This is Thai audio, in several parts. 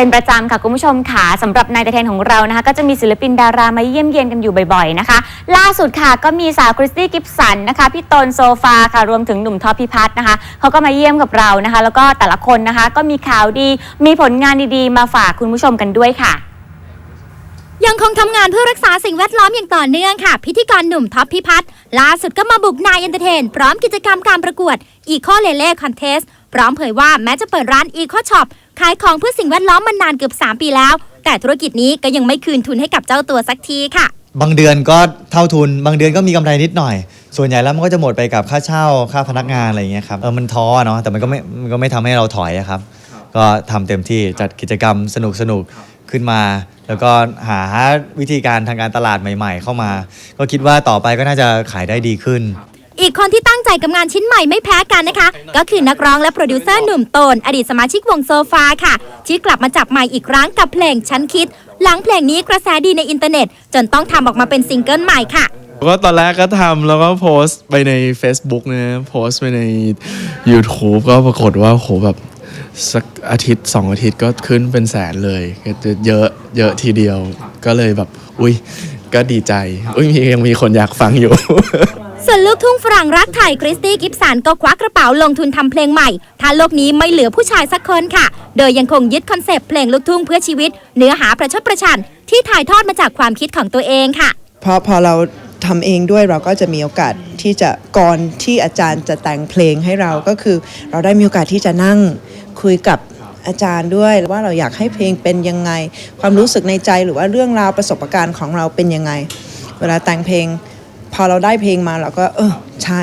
เป็นประจำค่ะคุณผู้ชมค่ะสำหรับนายเทนของเรานะคะ ก็จะมีศิลปินดารามาเยี่ยมเยียนกันอยู่บ่อยๆนะคะ ล่าสุดค่ะก็มีสาวคริสตี้กิฟสันนะคะพี่ตนโซฟาค่ะรวมถึงหนุ่มท็อปพิพัฒน์นะคะเขาก็มาเยี่ยมกับเรานะคะ แล้วก็แต่ละคนนะคะ ก็มีข่าวดีมีผลงานดีๆ มาฝากคุณผู้ชมกันด้วยค่ะยังคงทำงานเพื่อรักษาสิ่งแวดล้อมอย่างต่อเนื่องค่ะ พิธีกรหนุ่มท็อปพิพัฒน์ล่าสุดก็มาบุกนายเอนเตอร์เทน พร้อมกิจกรรมการประกวด Eco l e l e Contest พร้อมเผยว่าแม้จะเปิดร้าน Eco Shop ขายของเพื่อสิ่งแวดล้อมมานานเกือบ 3 ปีแล้ว แต่ธุรกิจนี้ก็ยังไม่คืนทุนให้กับเจ้าตัวสักทีค่ะ บางเดือนก็เท่าทุน บางเดือนก็มีกำไรนิดหน่อย ส่วนใหญ่แล้วมันก็จะหมดไปกับค่าเช่าค่าพนักงานอะไรอย่างเงี้ยครับเออมันท้อเนาะแต่มันก็ไม่มันก็ไม่ทำให้เราถอยอะครับก็ทำเต็มที่จัดกิจกรรมสนุกสนุกๆขึ้นมา แล้วก็หาวิธีการทางการตลาดใหม่ ๆ เข้ามา ก็คิดว่าต่อไปก็น่าจะขายได้ดีขึ้น อีกคนที่ตั้งใจกับงานชิ้นใหม่ไม่แพ้กันนะคะ ก็คือนักร้องและโปรดิวเซอร์หนุ่มโตน อดีตสมาชิกวงโซฟาค่ะ ที่กลับมาจับไมค์อีกครั้งกับเพลงฉันคิด หลังเพลงนี้กระแสดีในอินเทอร์เน็ต จนต้องทำออกมาเป็นซิงเกิลใหม่ค่ะ ก็ตอนแรกก็ทำแล้วก็โพสต์ไปใน Facebook นะโพสต์ไปใน YouTube ก็ปรากฏว่าโหแบบสักอาทิตย์สองอาทิตย์ก็ขึ้นเป็นแสนเลยก็จะเยอะเยอะทีเดียว ก็เลยแบบ อุ้ยก็ดีใจ อุ้ยมียังมีคนอยากฟังอยู่ ส่วนลูกทุ่งฝรั่งรักไทยคริสตี้กิฟสันก็ควักกระเป๋าลงทุนทำเพลงใหม่ ถ้าโลกนี้ไม่เหลือผู้ชายสักคนค่ะ โดยยังคงยึดคอนเซปต์เพลงลูกทุ่งเพื่อชีวิต เนื้อหาประชดประชัน ที่ถ่ายทอดมาจากความคิดของตัวเองค่ะ พอพอเราทำเองด้วยเราก็จะมีโอกาสที่จะก่อนที่อาจารย์จะแต่งเพลงให้เราก็คือ เราได้มีโอกาสที่จะนั่งคุยกับอาจารย์ด้วยว่าเราอยากให้เพลงเป็นยังไง ความรู้สึกในใจหรือว่าเรื่องราวประสบการณ์ของเราเป็นยังไง เวลาแต่งเพลง พอเราได้เพลงมาเราก็ เออใช่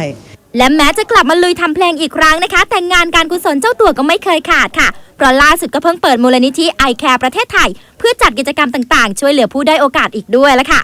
และแม้จะกลับมาลุยทำเพลงอีกครั้งนะคะ แต่งานการกุศลเจ้าตัวก็ไม่เคยขาดค่ะ เพราะล่าสุดก็เพิ่งเปิดมูลนิธิไอแคร์ประเทศไทย เพื่อจัดกิจกรรมต่างๆ ช่วยเหลือผู้ได้อยโอกาสอีกด้วยละค่ะ